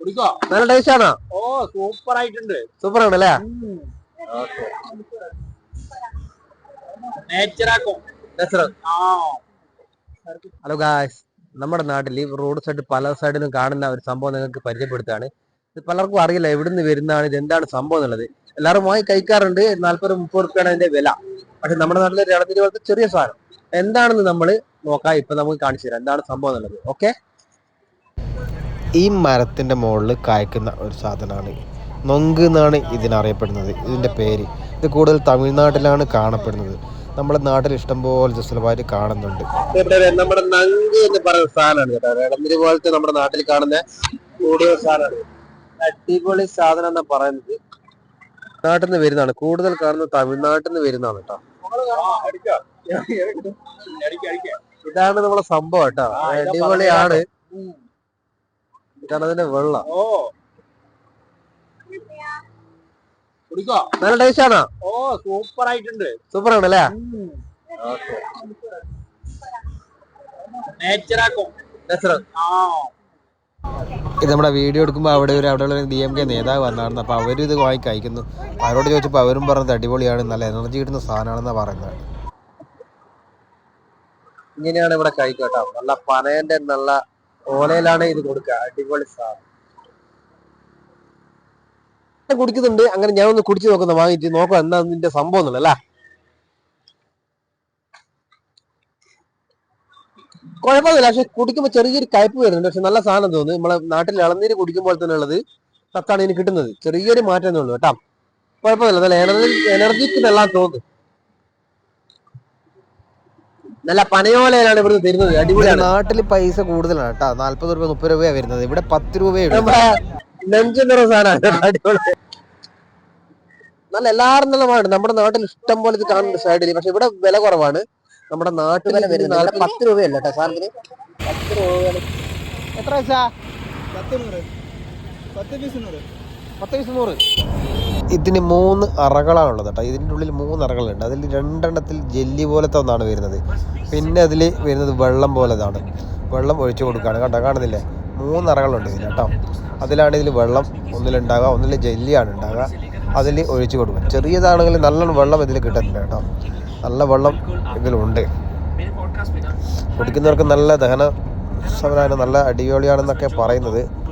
കുടിക്കോ? നല്ല ടേസ്റ്റ് ആണോ? ഓ സൂപ്പർ ആയിട്ടുണ്ട്. സൂപ്പർ ആണല്ലേ ഹലോ ഗായ്സ് നമ്മുടെ നാട്ടിൽ ഈ റോഡ് സൈഡ് പല സൈഡിലും കാണുന്ന ഒരു സംഭവം നിങ്ങൾക്ക് പരിചയപ്പെടുത്താണ് ഇത് പലർക്കും അറിയില്ല എവിടുന്ന് വരുന്നതാണ് ഇത് എന്താണ് സംഭവം എന്നുള്ളത്. എല്ലാവരും വാങ്ങി കഴിക്കാറുണ്ട്. നാല്പത് മുപ്പത് റുപ്യാണ് അതിന്റെ വില. പക്ഷെ നമ്മുടെ നാട്ടിലെ രണ്ടത്തിന് പോലത്തെ ചെറിയ സാധനം. എന്താണെന്ന് നമ്മൾ നോക്കാം. ഇപ്പൊ നമുക്ക് കാണിച്ചു തരാം. എന്താണ് സംഭവം എന്നുള്ളത്. ഓക്കെ ഈ മരത്തിന്റെ മുകളിൽ കായ്ക്കുന്ന ഒരു സാധനമാണ്. നൊങ്ക് എന്നാണ് ഇതിനറിയപ്പെടുന്നത്. ഇതിന്റെ പേര്. ഇത് കൂടുതൽ തമിഴ്നാട്ടിലാണ് കാണപ്പെടുന്നത്. നമ്മുടെ നാട്ടിൽ ഇഷ്ടംപോലെ സുലഭമായിട്ട് കാണുന്നുണ്ട്. നമ്മുടെ നങ്ക് എന്ന് പറയുന്ന സാധനമാണ് കേട്ടോ. ഇടന്നിരി പോലത്തെ നമ്മുടെ നാട്ടിൽ കാണുന്ന കൂടുതൽ സാധനമാണ്. അടിപൊളി സാധനം എന്ന് പറയുന്നത്. നാട്ടിൽ നിന്ന് വരുന്നതാണ്. കൂടുതൽ കാണുന്നത് തമിഴ്നാട്ടിൽ നിന്ന് വരുന്നതാണ് കേട്ടോ. അടിക്ക അടിക്ക. ഇതാണ് നമ്മളെ സംഭവം കേട്ടോ. അടിപൊളിയാണ്. ഇതാണ് അതിന്റെ വെള്ളം. ഓ. കുടിക്കോ? നല്ല ടേസ്റ്റ് ആണോ? ഓ സൂപ്പർ ആയിട്ടുണ്ട്. സൂപ്പർ ആണല്ലേ ഇത് നമ്മുടെ വീഡിയോ എടുക്കുമ്പോൾ അവിടെ ഒരു അവിടെയുള്ള ഡി എം കെ നേതാവ് വന്നായിരുന്നു. അപ്പോൾ അവരും ഇത് വാങ്ങി കഴിക്കുന്നു. അവരോട് ചോദിച്ചപ്പോൾ അവരും പറഞ്ഞത് അടിപൊളിയാണ് നല്ല എനർജി കിട്ടുന്ന സാധനമാണെന്നാണ് പറയുന്നത്. ഇങ്ങനെയാണ് ഇവിടെ കഴിക്കട്ടോ നല്ല പനയന്റെ നല്ല ഓലയിലാണ് ഇത് കൊടുക്കുക. അടിപൊളി സാധനം. കുടിക്കുന്നുണ്ട്. അങ്ങനെ ഞാൻ ഒന്ന് കുടിച്ചു നോക്കുന്ന. വാങ്ങിച്ച് നോക്കാം എന്താ ഇതിന്റെ സംഭവം എന്നുള്ളത് അല്ലേ? കുഴപ്പമൊന്നുമില്ല. പക്ഷെ കുടിക്കുമ്പോൾ ചെറിയൊരു കയ്പ് വരുന്നുണ്ട്. പക്ഷെ നല്ല സാധനം തോന്നുന്നു. നമ്മളെ നാട്ടിൽ ഇളനീര് കുടിക്കുമ്പോൾ തന്നെ ഉള്ളത് സത്താണ് ഇതിന് കിട്ടുന്നത്. ചെറിയൊരു മാറ്റം തോന്നുന്നു കേട്ടോ. കുഴപ്പമില്ല നല്ല എനർജി എനർജിക്ക് എല്ലാം തോന്നുന്നു. നല്ല പനയോലയിലാണ് ഇവിടുന്ന് തരുന്നത്. അടിപൊളിയാണ്. നാട്ടിൽ പൈസ കൂടുതലാണ് കേട്ടോ. നാല്പത് രൂപ മുപ്പത് രൂപയാണ് വരുന്നത്. ഇവിടെ പത്ത് രൂപയാണ് നെഞ്ചെന്ന സാധനമാണ്. അടിപൊളി. നല്ല എല്ലാവരും നല്ല മാട് നമ്മുടെ നാട്ടിൽ ഇഷ്ടം പോലെ ഇത് കാണുന്നുണ്ട് സൈഡിൽ പക്ഷെ ഇവിടെ വില കുറവാണ്. നമ്മുടെ നാട്ടിൽ വരുന്നത് പത്ത് രൂപയല്ല കേട്ടോ സാറിന്? പത്ത് രൂപയാണ്. എത്ര നൂറ്. പത്ത് പീസ് നൂറ്. ഇതിന് മൂന്ന് അറകളാണുള്ളത് കേട്ടോ. ഇതിന്റെ ഉള്ളിൽ മൂന്ന് അറകളുണ്ട്. അതിൽ രണ്ടെണ്ണത്തിൽ ജെല്ലി പോലത്തെ ഒന്നാണ് വരുന്നത്. പിന്നെ അതിൽ വരുന്നത് വെള്ളം പോലതാണ്. വെള്ളം ഒഴിച്ചു കൊടുക്കുകയാണ്. കേട്ടോ കാണുന്നില്ലേ? മൂന്ന് അറകളുണ്ട് ഇതിന് കേട്ടോ. അതിലാണ് ഇതിൽ വെള്ളം ഒന്നിലുണ്ടാകുക. ഒന്നിൽ ജെല്ലിയാണ് ഉണ്ടാകുക. അതിൽ ഒഴിച്ചു കൊടുക്കുക. ചെറിയതാണെങ്കിൽ നല്ലോണം വെള്ളം ഇതിൽ കിട്ടുന്നില്ല കേട്ടോ. നല്ല വെള്ളം ഇതിലുണ്ട്. കുടിക്കുന്നവർക്ക് നല്ല ദഹന സമരമാണ് നല്ല അടിപൊളിയാണെന്നൊക്കെ പറയുന്നത്.